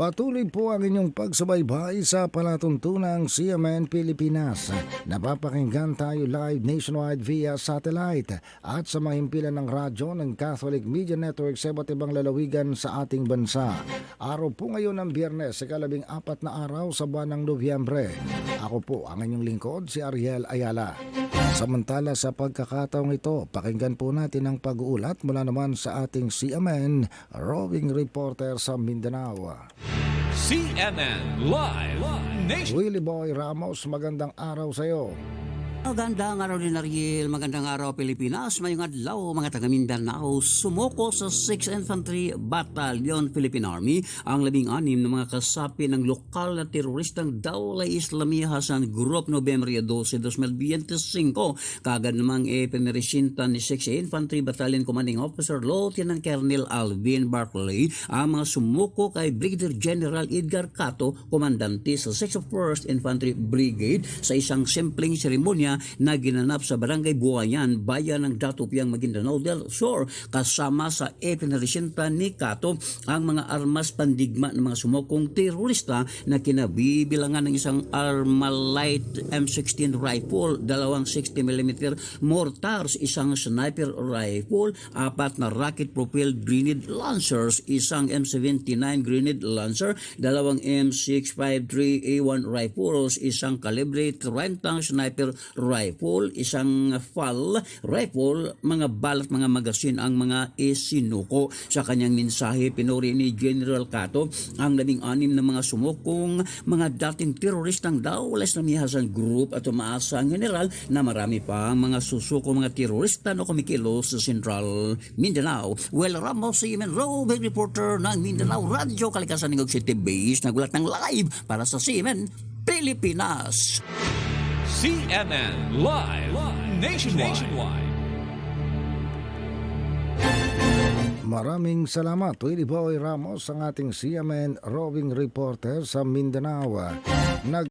Patuloy po ang inyong pagsubaybay sa palatuntunang CMN Pilipinas. Napapakinggan tayo live nationwide via satellite at sa mga himpilan ng radyo ng Catholic Media Network sa iba't ibang lalawigan sa ating bansa. Araw po ngayon ng biyernes, ikalabing apat na araw sa buwan ng Nobyembre. Ako po ang inyong lingkod, si Ariel Ayala. Samantala sa pagkakataong ito, pakinggan po natin ang pag-uulat mula naman sa ating CMN roving reporter sa Mindanao. CNN Live Nation. Willie Boy Ramos, magandang araw sa iyo. Magandang araw din Ariel, magandang araw Pilipinas, mayong adlaw mga taga Mindanao, sumuko sa 6th Infantry Battalion Philippine Army ang labing anim na mga kasapi ng lokal na teroristang Dawla Islamiyah sa Group November 12, 2025. Kagad namang ipinresinta ni 6th Infantry Battalion Commanding Officer Lieutenant Colonel Alvin Barclay ang mga sumuko kay Brigadier General Edgar Cato, komandante sa 61st Infantry Brigade sa isang simpleng seremonya na ginanap sa Barangay Buayan, bayan ng Datupiang Maguindanao del Sur. Kasama sa ipinresinta ni Cato ang mga armas pandigma ng mga sumukong terorista na kinabibilangan ng isang Armalite M16 rifle, dalawang 60mm mortars, isang sniper rifle, apat na rocket-propelled grenade lancers, isang M79 grenade lancer, dalawang M653A1 rifles, isang kalibre 30 sniper rifle, isang FAL rifle, mga balat, mga magasin ang mga isinuko. Sa kanyang mensahe, pinuri ni General Cato ang labing anim na mga sumukong mga dating teroristang Dawla Islamihasan Group at umaasa ang general na marami pa ang mga susuko mga terorista na kumikilos sa Central Mindanao. Well, Ramos Simen Roving Reporter ng Mindanao Radio Kalikasan ng City Base nagulat ng live para sa Simen Pilipinas. CNN Live Nationwide. Maraming salamat, Willie Boy Ramos, ang ating CMN roving reporter sa Mindanao. Nag